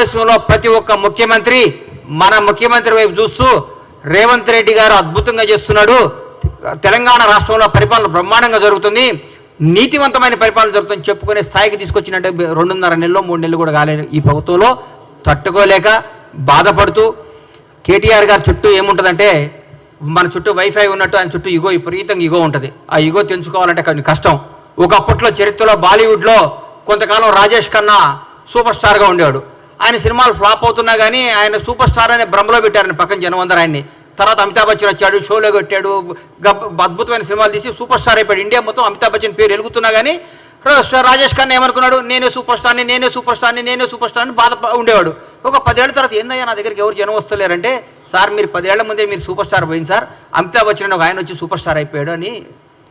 దేశంలో ప్రతి ఒక్క ముఖ్యమంత్రి మన ముఖ్యమంత్రి వైపు చూస్తూ రేవంత్ రెడ్డి గారు అద్భుతంగా చేస్తున్నాడు. తెలంగాణ రాష్ట్రంలో పరిపాలన బ్రహ్మాండంగా జరుగుతుంది. నీతివంతమైన పరిపాలన జరుగుతుంది చెప్పుకునే స్థాయికి తీసుకొచ్చినట్టు రెండున్నర నెలలో మూడు నెలలు కూడా కాలేదు ఈ ప్రభుత్వంలో. తట్టుకోలేక బాధపడుతూ కేటీఆర్ గారి చుట్టూ ఏముంటుందంటే మన చుట్టూ వైఫై ఉన్నట్టు ఆయన చుట్టూ ఇగో విపరీతంగా ఇగో ఉంటుంది. ఆ ఇగో తెంచుకోవాలంటే కొంచెం కష్టం. ఒకప్పట్లో చరిత్రలో బాలీవుడ్లో కొంతకాలం రాజేష్ ఖన్నా సూపర్ స్టార్గా ఉండేవాడు. ఆయన సినిమాలు ఫ్లాప్ అవుతున్నా కానీ ఆయన సూపర్ స్టార్ అనే భ్రమలో పెట్టారని పక్కన జనం అందరూ ఆయన్ని. తర్వాత అమితాబ్ బచ్చన్ వచ్చాడు షోలో కొట్టాడు గబ్ అద్భుతమైన సినిమాలు తీసి సూపర్ స్టార్ అయిపోయాడు. ఇండియా మొత్తం అమితాబ్ బచ్చన్ పేరు ఎలుగుతున్నా కానీ రాజేష్ ఖాన్ ఏమనుకున్నాడు? నేనే సూపర్ స్టార్ని నేనే సూపర్ స్టార్ని నేనే సూపర్ స్టార్ని బాధ ఉండేవాడు. ఒక పదేళ్ళ తర్వాత ఏందయ్యా నా దగ్గరికి ఎవరు జనం వస్తలేరంటే సార్ మీరు పదేళ్ళ ముందే మీరు సూపర్ స్టార్ పోయింది సార్. అమితాబ్ బచ్చన్ ఒక ఆయన వచ్చి సూపర్ స్టార్ అయిపోయాడు అని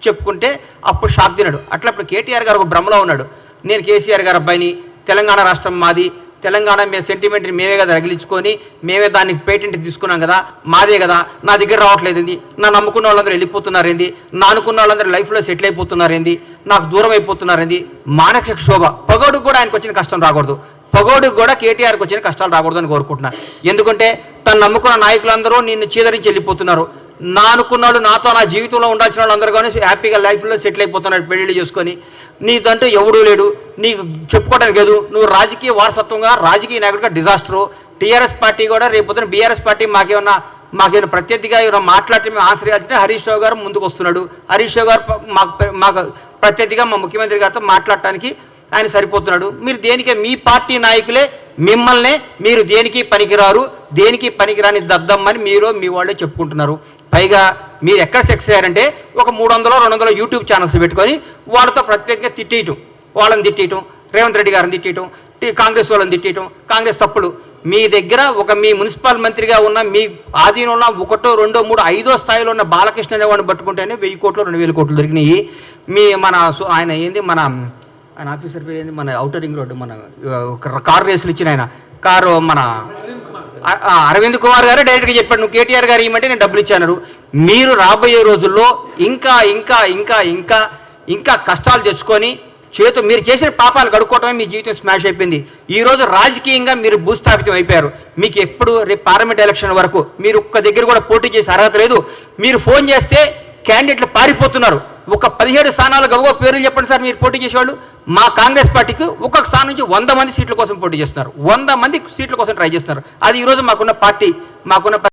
చెప్పుకుంటే అప్పుడు షాక్ తిన్నాడు. అట్లా ఇప్పుడు కేటీఆర్ గారు ఒక భ్రమలో ఉన్నాడు. నేను కేసీఆర్ గారు అబ్బాయిని తెలంగాణ రాష్ట్రం మాది తెలంగాణ మేము సెంటిమెంట్ని మేమే కదా రగిలించుకొని మేమే దానికి పేటెంట్ తీసుకున్నాం కదా మాదే కదా నా దగ్గర రావట్లేదు ఏంది? నా నమ్ముకున్న వాళ్ళందరూ వెళ్ళిపోతున్నారు ఏంది? నా అనుకున్న వాళ్ళందరూ లైఫ్లో సెటిల్ అయిపోతున్నారు ఏంది? నాకు దూరం అయిపోతున్నారు ఏంది? మానసిక శోభ పగోడుకు కూడా ఆయనకు వచ్చిన కష్టం రాకూడదు. పగోడుకు కూడా కేటీఆర్కి వచ్చిన కష్టాలు రాకూడదు అని ఎందుకంటే తను నమ్ముకున్న నాయకులందరూ నిన్ను చీదరించి వెళ్ళిపోతున్నారు. నా అనుకున్నాడు నాతో నా జీవితంలో ఉండాల్సిన వాళ్ళందరూ కానీ హ్యాపీగా లైఫ్లో సెటిల్ అయిపోతున్నాడు పెళ్ళి చేసుకొని. నీదంటూ ఎవడూ లేడు. నీకు చెప్పుకోవడానికి లేదు. నువ్వు రాజకీయ వారసత్వంగా రాజకీయ నాయకుడిగా డిజాస్టరు టీఆర్ఎస్ పార్టీ కూడా రేపు బీఆర్ఎస్ పార్టీ మాకేమన్నా మాకేమైనా ప్రత్యర్థిగా ఏమైనా మాట్లాడితే మేము ఆశ్రయాలంటే హరీష్ రావు గారు ముందుకు వస్తున్నాడు. హరీష్ రావు గారు మాకు మాకు ప్రత్యర్థిగా మా ముఖ్యమంత్రి గారితో మాట్లాడటానికి ఆయన సరిపోతున్నాడు. మీరు దేనికే మీ పార్టీ నాయకులే మిమ్మల్నే మీరు దేనికి పనికిరారు దేనికి పనికిరాని దద్దమ్మని మీరు మీ వాళ్ళే చెప్పుకుంటున్నారు. పైగా మీరు ఎక్కడ సెక్స్ అయ్యారంటే ఒక మూడు వందలు రెండు వందల యూట్యూబ్ ఛానల్స్ పెట్టుకొని వాళ్ళతో ప్రత్యేకంగా తిట్టేయటం. వాళ్ళని తిట్టేయటం రేవంత్ రెడ్డి గారిని తిట్టేయటం టీ- కాంగ్రెస్ వాళ్ళని తిట్టేయటం కాంగ్రెస్ తప్పులు. మీ దగ్గర ఒక మీ మున్సిపల్ మంత్రిగా ఉన్న మీ ఆధీనంలో ఒకటో రెండో మూడు ఐదో స్థాయిలో ఉన్న బాలకృష్ణ అనేవాడిని పట్టుకుంటేనే వెయ్యి కోట్లు రెండు వేల కోట్లు దొరికినాయి. మీ మన ఆయన ఏంది మన ఆయన ఆఫీసర్ పేరు ఏంది మన అవుటర్ రింగ్ రోడ్డు మన కారు రేసులు ఇచ్చిన ఆయన. కారు మన అరవింద్ కుమార్ గారు డైరెక్ట్గా చెప్పాడు నువ్వు కేటీఆర్ గారు ఏమంటే నేను డబ్బులు ఇచ్చాను మీరు రాబోయే రోజుల్లో ఇంకా ఇంకా ఇంకా ఇంకా ఇంకా కష్టాలు తెచ్చుకొని చేతు మీరు చేసిన పాపాలు కడుక్కోవటమే మీ జీవితం స్మాష్ అయిపోయింది. ఈ రోజు రాజకీయంగా మీరు భూస్థాపితం అయిపోయారు. మీకు ఎప్పుడు రేపు పార్లమెంట్ ఎలక్షన్ వరకు మీరు ఒక్క దగ్గర కూడా పోటీ చేసే అర్హత లేదు. మీరు ఫోన్ చేస్తే క్యాండిడేట్లు పారిపోతున్నారు. ఒక పదిహేడు స్థానాలు గవ్వ పేర్లు చెప్పండి సార్ మీరు పోటీ చేసేవాళ్ళు. మా కాంగ్రెస్ పార్టీకి ఒక్కొక్క స్థానం నుంచి వంద మంది సీట్ల కోసం పోటీ చేస్తున్నారు వంద మంది సీట్ల కోసం ట్రై చేస్తున్నారు అది ఈరోజు మాకున్న పార్టీ మాకున్న